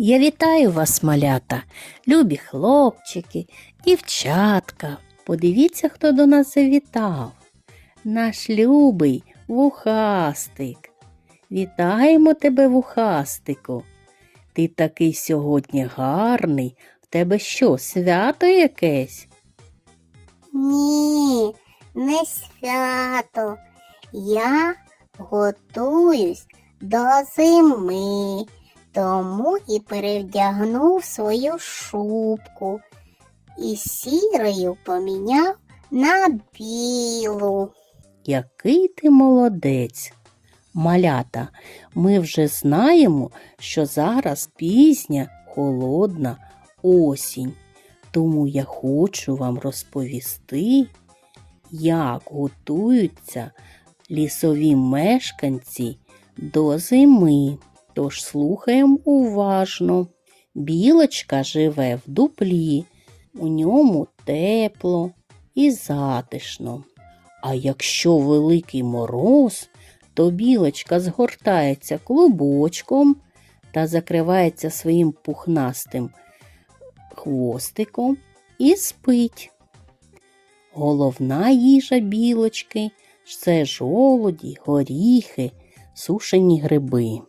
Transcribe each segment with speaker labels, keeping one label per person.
Speaker 1: Я вітаю вас, малята, любі хлопчики, дівчатка. Подивіться, хто до нас завітав. Наш любий вухастик. Вітаємо тебе, вухастику. Ти такий сьогодні гарний. В тебе що, свято якесь?
Speaker 2: Ні, не свято. Я готуюсь до зими, тому і перевдягнув свою шубку і сірою поміняв на білу.
Speaker 1: Який ти молодець. Малята, ми вже знаємо, що зараз пізня, холодна осінь. Тому я хочу вам розповісти, як готуються лісові мешканці до зими. Тож слухаємо уважно. Білочка живе в дуплі, у ньому тепло і затишно. А якщо великий мороз, то білочка згортається клубочком та закривається своїм пухнастим хвостиком і спить. Головна їжа білочки це жолоді, горіхи, сушені гриби.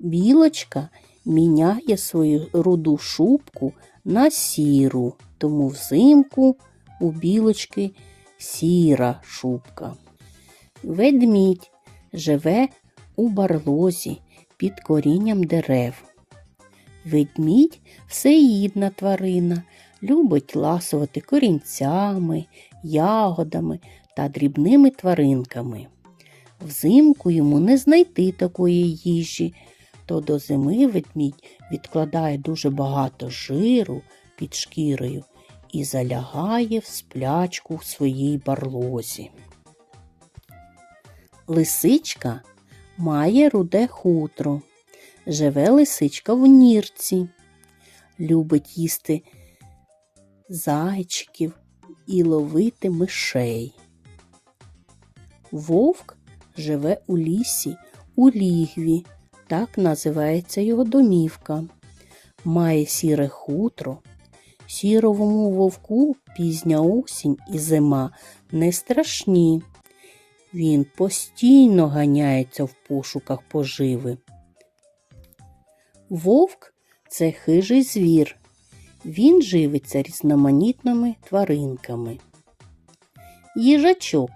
Speaker 1: Білочка міняє свою руду шубку на сіру, тому взимку у білочки сіра шубка. Ведмідь живе у барлозі під корінням дерев. Ведмідь всеїдна тварина, любить ласувати корінцями, ягодами та дрібними тваринками. Взимку йому не знайти такої їжі, то до зими ведмідь відкладає дуже багато жиру під шкірою і залягає в сплячку в своїй барлозі. Лисичка має руде хутро. Живе лисичка в нірці, любить їсти зайчиків і ловити мишей. Вовк живе у лісі, у лігві, так називається його домівка. Має сіре хутро. Сіровому вовку пізня осінь і зима не страшні. Він постійно ганяється в пошуках поживи. Вовк це хижий звір. Він живиться різноманітними тваринками. Їжачок.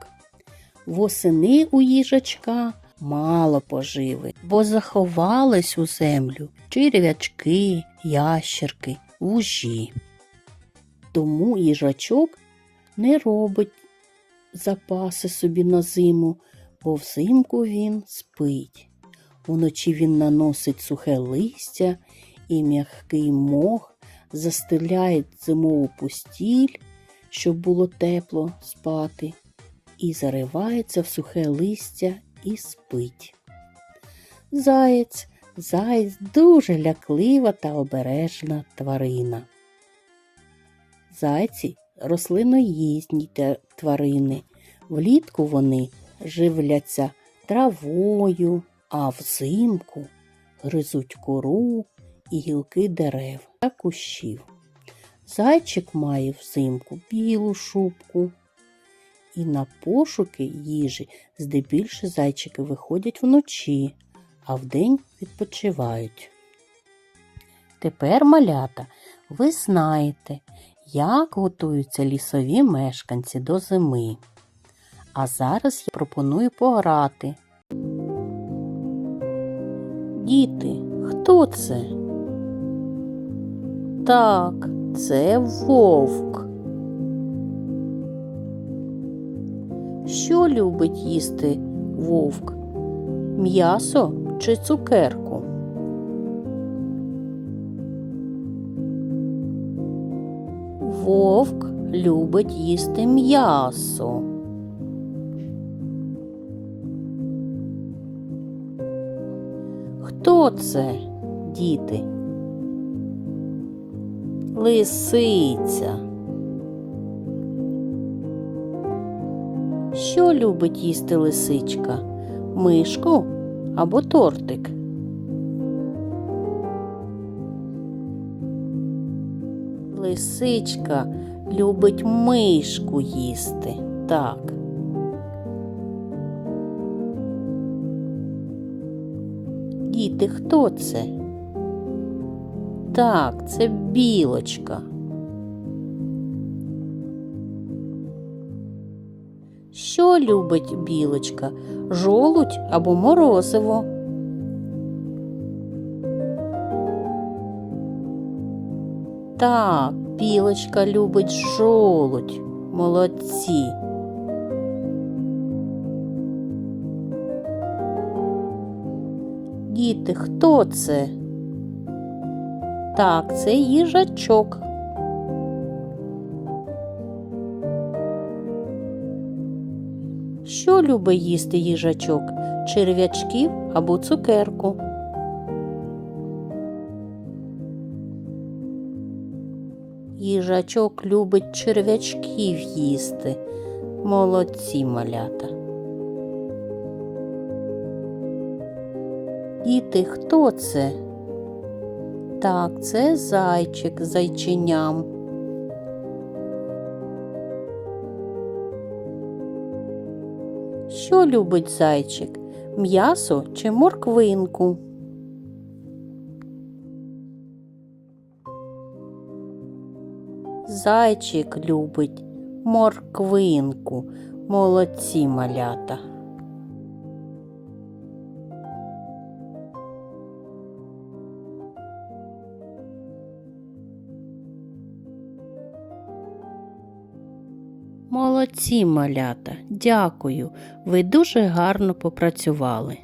Speaker 1: Восени у їжачка мало поживи, бо заховались у землю черв'ячки, ящерки, вужі. Тому їжачок не робить запаси собі на зиму, бо взимку він спить. Уночі він наносить сухе листя і м'який мох, застеляє зимову постіль, щоб було тепло спати, і заривається в сухе листя і спить. Заєць, заєць дуже ляклива та обережна тварина. Зайці рослиноїзні тварини. Влітку вони живляться травою, а взимку гризуть кору і гілки дерев та кущів. Зайчик має взимку білу шубку. І на пошуки їжі здебільше зайчики виходять вночі, а вдень відпочивають. Тепер, малята, ви знаєте, як готуються лісові мешканці до зими. А зараз я пропоную пограти. Діти, хто це? Так, це вовк. Що любить їсти вовк? М'ясо чи цукерку? Вовк любить їсти м'ясо. Хто це, діти? Лисиця. Що любить їсти лисичка? Мишку або тортик? Лисичка любить мишку їсти. Так. Діти, хто це? Так, це білочка. Що любить білочка? Жолудь або морозиво? Так, білочка любить жолудь. Молодці. Діти, хто це? Так, це їжачок. Що любить їсти їжачок? Черв'ячків або цукерку? Їжачок любить черв'ячків їсти. Молодці малята. Діти, хто це? Так, це зайчик з зайченям. Що любить зайчик? М'ясо чи морквинку? Зайчик любить морквинку. Молодці малята. Молодці малята, дякую. Ви дуже гарно попрацювали.